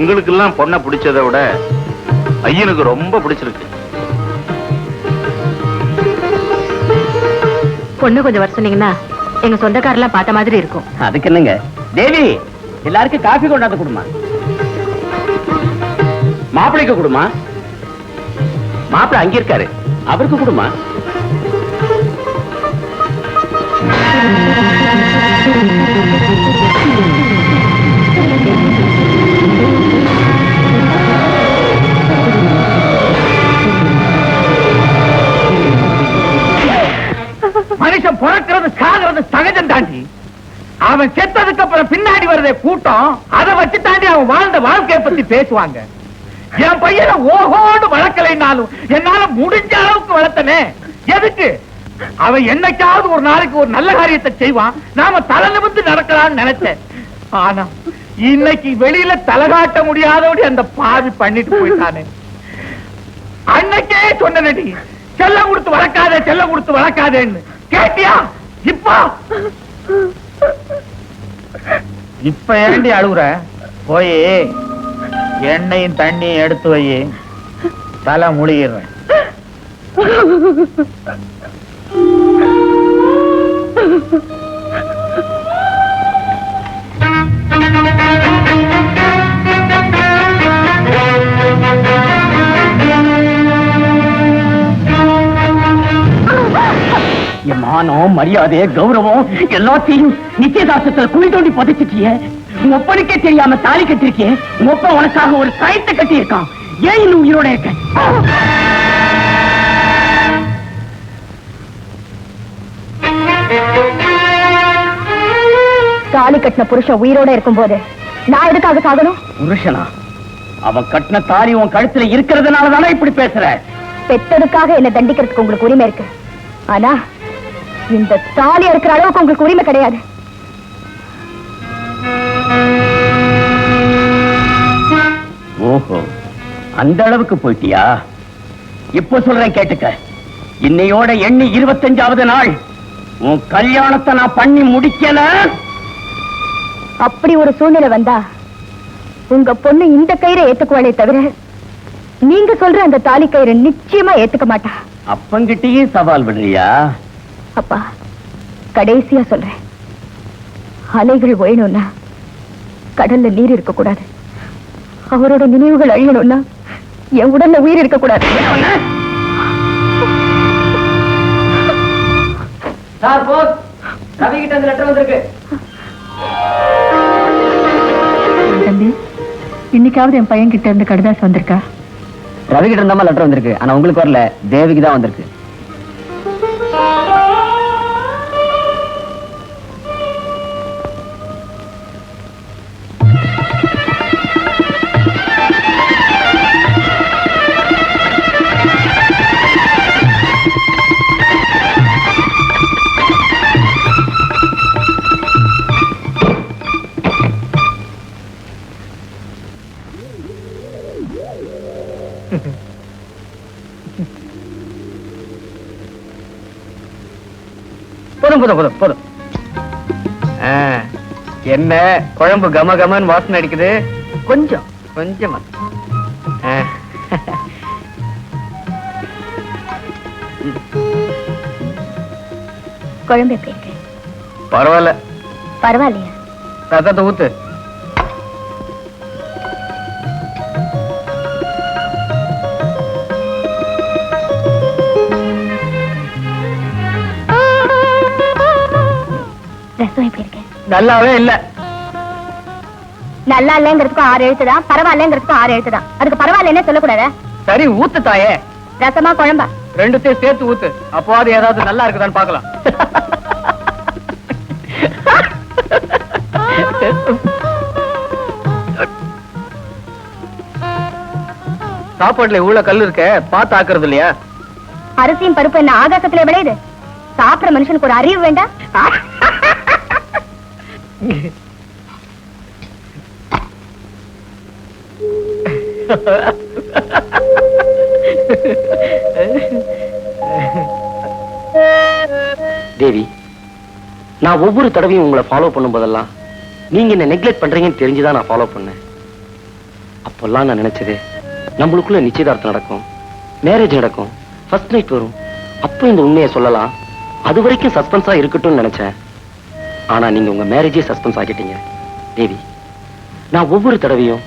எங்களுக்கெல்லாம் பொண்ணை பிடிச்சதை விட ஐயனுக்கு ரொம்ப பிடிச்சிருக்கு. பொண்ணு கொஞ்சம் வர சொன்னீங்கன்னா எங்க சொந்தக்காரெல்லாம் பார்த்த மாதிரி இருக்கும். அதுக்கு என்னங்க? தேவி எல்லாருக்கும் காஃபி கொண்டாந்து கொடுமா. மாப்பிள்ளைக்கு கொடுமா. மாப்பிள்ள அங்க இருக்காரு. அவருக்கு கொடுமா. மனுஷன் பிறக்கிறது சாகிறது சகஜம் தாண்டி. அவன் செத்ததுக்கு அப்புறம் பின்னாடி வருதே கூட்டம். அதை வச்சு தாண்டி அவன் வாழ்ந்த வாழ்க்கையை பத்தி பேசுவாங்க. என் பையனை ஓஹோடு வளர்க்கலைனாலும் என்னால முடிஞ்ச அளவுக்கு வளர்த்தனே. எதுக்கு? அவன் என்னைக்காவது ஒரு நாளைக்கு ஒரு நல்ல காரியத்தை செய்வான். நாம தலை நிமிந்து நடக்கலாம்னு நினைச்சேன். ஆனா இன்னைக்கு வெளியில தலை காட்ட முடியாதபடி அந்த பாவி பண்ணிட்டு போயிட்டானே. அன்னைக்கே சொன்னடி செல்ல கொடுத்து வளர்க்காதே செல்ல கொடுத்து வளர்க்காதேன்னு. கேட்டியா? இப்ப! இப்ப ஏண்டி அழுகுற? போய் எண்ணெயும் தண்ணியும் எடுத்து வை. தலை முழுகிடுறேன். மரியாதை கௌரவம் எல்லாத்தையும் நிச்சயதார்த்தத்துல குழி தோண்டி புதைச்சிட்டியே. ஒப்பனுக்கே தெரியாம தாலி கட்டிருக்கியே. ஒப்பன் உனக்காக ஒரு கயத்தை கட்டி இருக்கான் ஏன் இன்னும் உயிரோட இருக்க? தாலி கட்டின புருஷன் உயிரோட இருக்கும்போது நான் எதுக்காக சாகணும்? புருஷனா? அவன் கட்டின தாலி உன் கழுத்துல இருக்கிறதுனால தானே இப்படி பேசுற? பெத்ததுக்காக என்ன தண்டிக்கிறதுக்கு உங்களுக்கு உரிமை இருக்கு. ஆனா இந்த தாலி இருக்கிற அளவுக்கு உங்களுக்கு உரிமை கிடையாது. ஓஹோ அந்த அளவுக்கு போயிட்டியா? இப்ப சொல்றேன் கேட்டுக்க. இன்னையோட எண்ணி இருபத்தஞ்சாவது நாள். உன் கல்யாணத்தை நான் பண்ணி முடிக்கல. அப்படி ஒரு சூழ்நிலை வந்தா உங்க பொண்ணு இந்த கயிறை ஏத்துக்குவாளே தவிர நீங்க சொல்ற அந்த தாலி கயிறை நிச்சயமா ஏத்துக்க மாட்டா. அப்பங்கிட்டயே சவால் விடுறியா? அப்பா கடைசியா சொல்றேன். அலைகள் ஓயணும்னா கடல்ல நீர் இருக்க கூடாது அவரோட நினைவுகள் அழியணும்னா என் உடல்ல உயிர் இருக்க கூடாது சார் போஸ் ரவி கிட்ட அந்த லெட்டர் வந்திருக்கு. தம்பி இன்னைக்காவது என் பையன் கிட்ட இருந்து கடிதாஸ் வந்திருக்கா? ரவி கிட்ட இருந்தா லெட்டர் வந்திருக்கு. ஆனா உங்களுக்கு வரல. தேவிக்கு தான் வந்திருக்கு. போதும் போதும் போதும் போதும். என்ன குழம்பு கம கமன்னு வாசனை அடிக்குது? கொஞ்சம். கொஞ்சமா. குழம்பு எப்படி இருக்கு? பரவாயில்ல. பரவாயில்லையா? ரத்தத்தை ஊத்து. நல்லாவே இல்ல. நல்லா இல்லைங்கிறதுக்கும் ஆறு எழுத்து தான் பரவாயில்லைங்கிறதுக்கும் ஆறு எழுத்து தான். அதுக்கு பரவாயில்லைன்னே சொல்லக்கூடாதா? சரி ஊத்து தாயே. ரசமா குழம்பா? ரெண்டுத்தையும் சேர்த்து ஊத்து. அப்போது ஏதாவது நல்லா இருக்குதான்னு பார்க்கலாம். சாப்பாட்டுல இவ்வளவு கல் இருக்க பார்த்து ஆக்குறது இல்லையா? அரிசியும் பருப்பு என்ன ஆகாசத்துல விளையுது? சாப்பிடுற மனுஷனுக்கு ஒரு அறிவு வேண்டாம் தேவி நான் ஒவ்வொரு தடவையும் உங்களை ஃபாலோ பண்ணும் போதெல்லாம் நீங்க என்ன நெக்லெக்ட் பண்றீங்கன்னு தெரிஞ்சுதான் நான் ஃபாலோ பண்ணேன். அப்பெல்லாம் நான் நினைச்சது நம்மளுக்குள்ள நிச்சயதார்த்தம் நடக்கும் மேரேஜ் நடக்கும் ஃபர்ஸ்ட் நைட் வரும். அப்போ இந்த உண்மையை சொல்லலாம். அது வரைக்கும் சஸ்பென்ஸா இருக்கட்டும்னு நினைச்சேன். ஆனா நீங்க உங்க மேரேஜே சஸ்பென்ஸ் ஆகிட்டீங்க தேவி நான் ஒவ்வொரு தடவையும்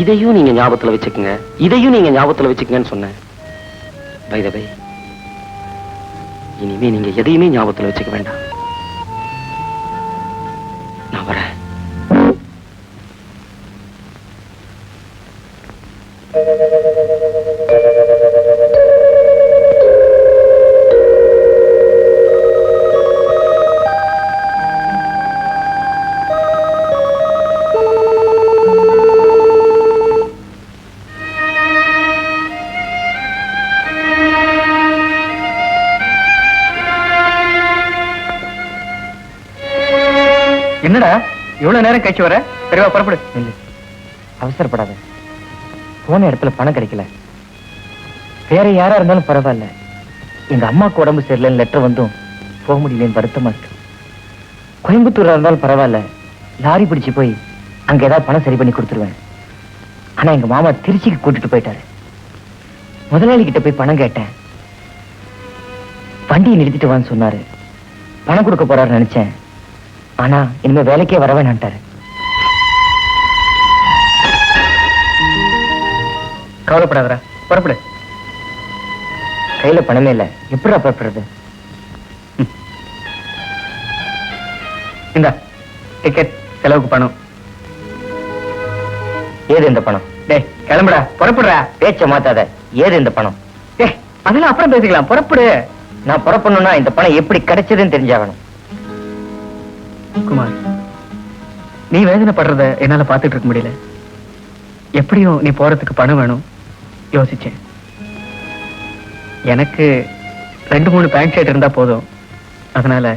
இதையும் நீங்க ஞாபகத்துல வச்சுக்கோங்க. இதையும் நீங்க ஞாபகத்துல வச்சுக்கங்கன்னு சொன்னேன். பை பை இனிமே நீங்க எதையுமே ஞாபகத்துல வச்சுக்க வேண்டாம். என்னடா? இவ்வளவு நேரம் கழிச்சு வர? தெரியவா புறப்படு. இல்லை. அவசரப்படாத. போன இடத்துல பணம் கிடைக்கல. வேற யாரா இருந்தாலும் பரவாயில்ல. எங்க அம்மாக்கு உடம்பு சரியில்லைன்னு லெட்டர் வந்தும் போக முடியலன்னு வருத்தமா இருக்கு. கோயம்புத்தூரா இருந்தாலும் பரவாயில்ல. லாரி பிடிச்சு போய் அங்க ஏதாவது பணம் சரி பண்ணி கொடுத்துருவேன். ஆனா எங்க மாமா திருச்சிக்கு கூட்டிட்டு போயிட்டாரு. முதலாளி கிட்ட போய் பணம் கேட்டேன். வண்டியை நிறுத்திட்டு வான்னு சொன்னாரு. பணம் கொடுக்க போறாரு நினைச்சேன். ஆனா இனிமே வேலைக்கே வர வேணான்ட்டாரு. கவலைப்படாதடா புறப்படு. கையில பணமே இல்ல. எப்படி புறப்படுறது? இந்த டிக்கெட் செலவுக்கு பணம். ஏது இந்த பணம்? டேய் கிளம்புடா புறப்படுறா. பேச்ச மாத்தாத. ஏது இந்த பணம்? டேய் அதெல்லாம் அப்புறம் பேசிக்கலாம். புறப்படு. நான் புறப்படணும்னா இந்த பணம் எப்படி கிடைச்சதுன்னு தெரிஞ்சாகணும் குமார் நீ வேதனைப்படுறத என்னால பாத்துட்டு இருக்க முடியல. எப்படியும் நீ போறதுக்கு பணம் வேணும். யோசிச்சேன். எனக்கு ரெண்டு மூணு பேண்ட் ஷர்ட் இருந்தா போதும். அதனால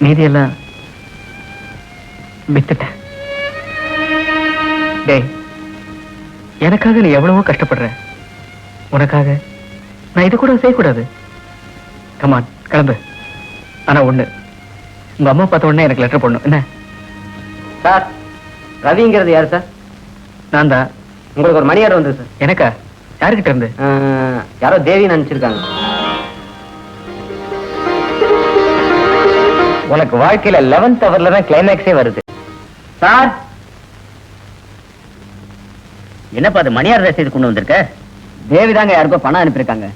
மீதியெல்லாம் வித்துட்டேன். டேய் எனக்காக நீ எவ்வளவோ கஷ்டப்படுற. உனக்காக நான் இது கூட செய்யக்கூடாது. கமான் கிளம்பு. ஆனா ஒண்ணு உங்க அம்மா பார்த்த உடனே எனக்கு லெட்டர் போடணும். என்ன? சார் ரவிங்கிறது யாரு சார்? நான் தான். உங்களுக்கு ஒரு மணி ஆர்டர் வந்தது சார். எனக்கா? யாருக்கிட்ட இருந்து? யாரோ தேவி நினைச்சிருக்காங்க உனக்கு வாழ்க்கையில லெவன்த் ஹவர்ல தான் கிளைமேக்ஸே வருது. சார்! என்னப்பா அது மணியார் ரசீது கொண்டு வந்திருக்க? தேவி தாங்க யாருக்கோ பணம் அனுப்பியிருக்காங்க.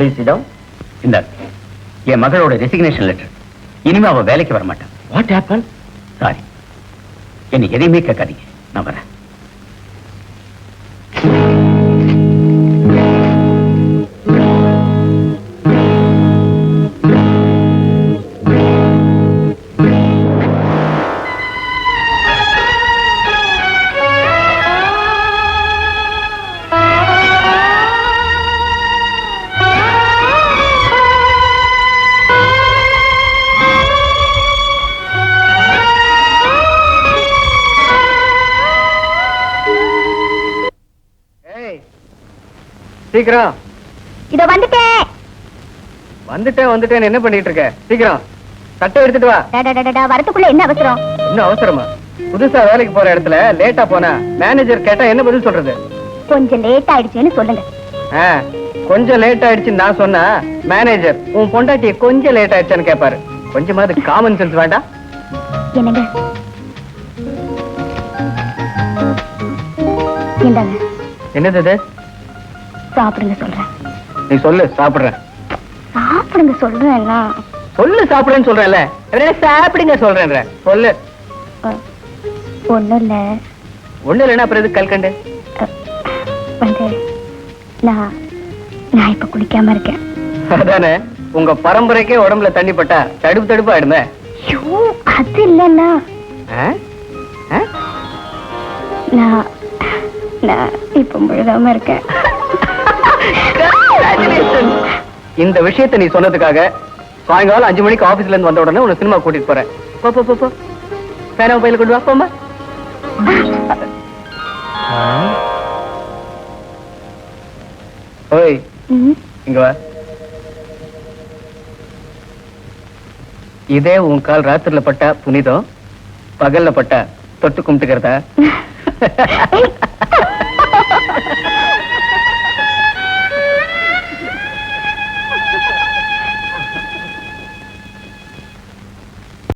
ப்ளீஸ் இடம் இந்த என் மகளோட ரெசிக்னேஷன் லெட்டர் இனிமே அவ வேலைக்கு வர மாட்டான் வாட் ஹேப்பன் சாரி என்னை எதையுமே கேட்காதீங்க. நான் வரேன். சீக்கிரம். இதோ வந்துட்டேன் வந்துட்டேன் வந்துட்டேன் என்ன பண்ணிட்டு இருக்க சீக்கிரம். சட்டை எடுத்துட்டு வா. வரதுக்குள்ள என்ன அவசரம்? இன்னும் அவசரமா? புதுசா வேலைக்கு போற இடத்துல லேட்டா போனா மேனேஜர் கேட்டா என்ன பதில் சொல்றது? கொஞ்சம் லேட் ஆயிடுச்சுன்னு சொல்லுங்க. கொஞ்சம் லேட் ஆயிடுச்சுன்னு நான் சொன்னா மேனேஜர் உன் பொண்டாட்டி கொஞ்சம் லேட் ஆயிடுச்சான்னு கேட்பாரு கொஞ்சமாவது காமன் சென்ஸ் வேண்டாம். என்னங்க? என்னது சாப்பிடுங்க சொல்றேன். நீ சொல்லு சாப்பிடுறேன். சாப்பிடுங்க சொல்றேன் சொல்லு சாப்பிடுறேன்னு சொல்றேன்ல. சாப்பிடுங்க சொல்றேன்ற? சொல்லு. ஒண்ணும் இல்ல. ஒண்ணு இல்லைன்னா அப்புறம் எதுக்கு கல்கண்டு? வந்து நான் நான் இப்ப குளிக்காம இருக்கேன். அதானே உங்க பரம்பரைக்கே உடம்புல தண்ணி பட்டா தடுப்பு தடுப்பு ஆயிடுமே? ஐயோ அது இல்லைன்னா? நான் நான் இப்ப முழுகாம இருக்கேன். இந்த விஷயத்தை நீ சொன்னதுக்காக சாயங்காலம் அஞ்சு மணிக்கு ஆபீஸ்ல இருந்து வந்த உடனே உன்னை சினிமா கூட்டிட்டு போறேன். போ போ போ போ. பேனா பையில கொண்டு வா போமா ஓய் இங்க வா. இதே உன் கால் ராத்திரில பட்டா புனிதம் பகல்ல பட்டா தொட்டு கும்பிட்டுக்கிறதா?